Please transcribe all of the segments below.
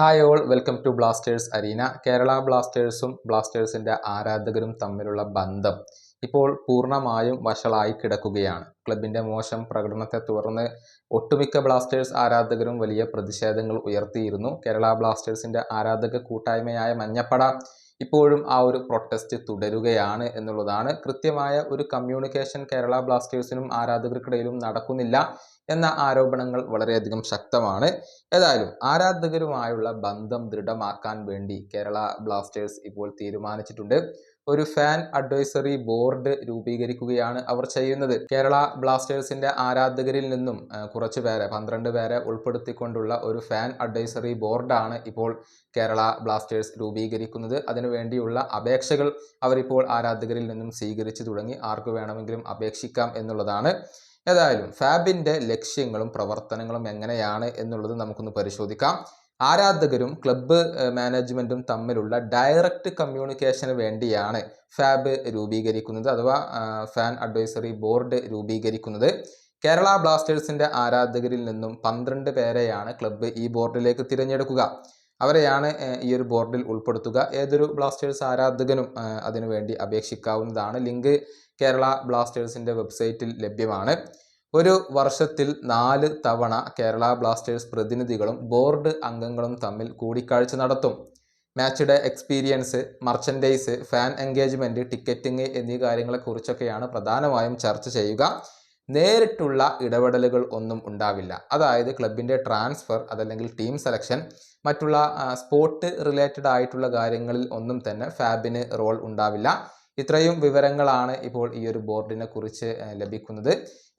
Hi all welcome to Blasters Arena Kerala ബ്ലാസ്റ്റേഴ്സും ബ്ലാസ്റ്റേഴ്സിന്റെ ആരാധകരും തമ്മിലുള്ള ബന്ധം ഇപ്പോൾ പൂർണമായും വഷളായി കിടക്കുകയാണ്. ക്ലബിന്റെ മോശം പ്രകടനത്തെ തുടർന്ന് ഒട്ടുമിക്ക ബ്ലാസ്റ്റേഴ്സ് ആരാധകരും വലിയ പ്രതിഷേധങ്ങൾ ഉയർത്തിയിരുന്നു. കേരള ബ്ലാസ്റ്റേഴ്സിന്റെ ആരാധക കൂട്ടായ്മയായ മഞ്ഞപ്പട ഇപ്പോഴും ആ ഒരു പ്രൊട്ടസ്റ്റ് തുടരുകയാണ് എന്നുള്ളതാണ്. കൃത്യമായ ഒരു കമ്മ്യൂണിക്കേഷൻ കേരള ബ്ലാസ്റ്റേഴ്സിനും ആരാധകർക്കിടയിലും നടക്കുന്നില്ല എന്ന ആരോപണങ്ങൾ വളരെയധികം ശക്തമാണ്. ഏതായാലും ആരാധകരുമായുള്ള ബന്ധം ദൃഢമാക്കാൻ വേണ്ടി കേരള ബ്ലാസ്റ്റേഴ്സ് ഇപ്പോൾ തീരുമാനിച്ചിട്ടുണ്ട്. ഒരു ഫാൻ അഡ്വൈസറി ബോർഡ് രൂപീകരിക്കുകയാണ് അവർ ചെയ്യുന്നത്. കേരള ബ്ലാസ്റ്റേഴ്സിന്റെ ആരാധകരിൽ നിന്നും കുറച്ചു പേരെ പന്ത്രണ്ട് പേരെ ഉൾപ്പെടുത്തിക്കൊണ്ടുള്ള ഒരു ഫാൻ അഡ്വൈസറി ബോർഡാണ് ഇപ്പോൾ കേരള ബ്ലാസ്റ്റേഴ്സ് രൂപീകരിക്കുന്നത്. അതിനുവേണ്ടിയുള്ള അപേക്ഷകൾ അവരിപ്പോൾ ആരാധകരിൽ നിന്നും സ്വീകരിച്ചു തുടങ്ങി. ആർക്ക് വേണമെങ്കിലും അപേക്ഷിക്കാം എന്നുള്ളതാണ്. ഏതായാലും ഫാബിന്റെ ലക്ഷ്യങ്ങളും പ്രവർത്തനങ്ങളും എങ്ങനെയാണ് എന്നുള്ളത് നമുക്കൊന്ന് പരിശോധിക്കാം. ആരാധകരും ക്ലബ്ബ് മാനേജ്മെന്റും തമ്മിലുള്ള ഡയറക്റ്റ് കമ്മ്യൂണിക്കേഷന് വേണ്ടിയാണ് ഫാബ് രൂപീകരിക്കുന്നത് അഥവാ ഫാൻ അഡ്വൈസറി ബോർഡ് രൂപീകരിക്കുന്നത്. കേരള ബ്ലാസ്റ്റേഴ്സിന്റെ ആരാധകരിൽ നിന്നും പന്ത്രണ്ട് പേരെയാണ് ക്ലബ്ബ് ഈ ബോർഡിലേക്ക് തിരഞ്ഞെടുക്കുക. അവരെയാണ് ഈ ഒരു ബോർഡിൽ ഉൾപ്പെടുത്തുക. ഏതൊരു ബ്ലാസ്റ്റേഴ്സ് ആരാധകനും അതിനുവേണ്ടി അപേക്ഷിക്കാവുന്നതാണ്. ലിങ്ക് കേരള ബ്ലാസ്റ്റേഴ്സിന്റെ വെബ്സൈറ്റിൽ ലഭ്യമാണ്. ഒരു വർഷത്തിൽ നാല് തവണ കേരള ബ്ലാസ്റ്റേഴ്സ് പ്രതിനിധികളും ബോർഡ് അംഗങ്ങളും തമ്മിൽ കൂടിക്കാഴ്ച നടത്തും. മാച്ചിടെ experience merchandise fan engagement ticketing എന്നീ കാര്യങ്ങളെക്കുറിച്ചൊക്കെയാണ് പ്രധാനമായും ചർച്ച ചെയ്യുക. നേരിട്ടുള്ള ഇടപെടലുകൾ ഒന്നും ഉണ്ടാവില്ല. അതായത് ക്ലബിന്റെ ട്രാൻസ്ഫർ അതല്ലെങ്കിൽ ടീം സെലക്ഷൻ മറ്റുള്ള സ്പോർട്ട് റിലേറ്റഡ് ആയിട്ടുള്ള കാര്യങ്ങളിൽ ഒന്നും തന്നെ ഫാബിന് റോൾ ഉണ്ടാവില്ല. ഇത്രയും വിവരങ്ങളാണ് ഇപ്പോൾ ഈ ഒരു ബോർഡിനെ കുറിച്ച് ലഭിക്കുന്നത്.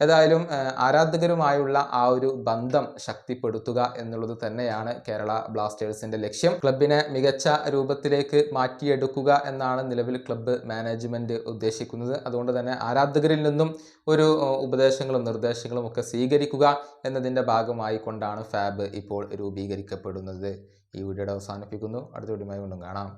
ഏതായാലും ആരാധകരുമായുള്ള ആ ഒരു ബന്ധം ശക്തിപ്പെടുത്തുക എന്നുള്ളത് തന്നെയാണ് കേരള ബ്ലാസ്റ്റേഴ്സിന്റെ ലക്ഷ്യം. ക്ലബിനെ മികച്ച രൂപത്തിലേക്ക് മാറ്റിയെടുക്കുക എന്നാണ് നിലവിൽ ക്ലബ്ബ് മാനേജ്മെന്റ് ഉദ്ദേശിക്കുന്നത്. അതുകൊണ്ട് തന്നെ ആരാധകരിൽ നിന്നും ഒരു ഉപദേശങ്ങളും നിർദ്ദേശങ്ങളും ഒക്കെ സ്വീകരിക്കുക എന്നതിന്റെ ഭാഗമായി കൊണ്ടാണ് ഫാബ് ഇപ്പോൾ രൂപീകരിക്കപ്പെടുന്നത്. ഈ വീഡിയോയുടെ അവസാനിപ്പിക്കുന്നു. അടുത്ത വീഡിയോ കൊണ്ടും കാണാം.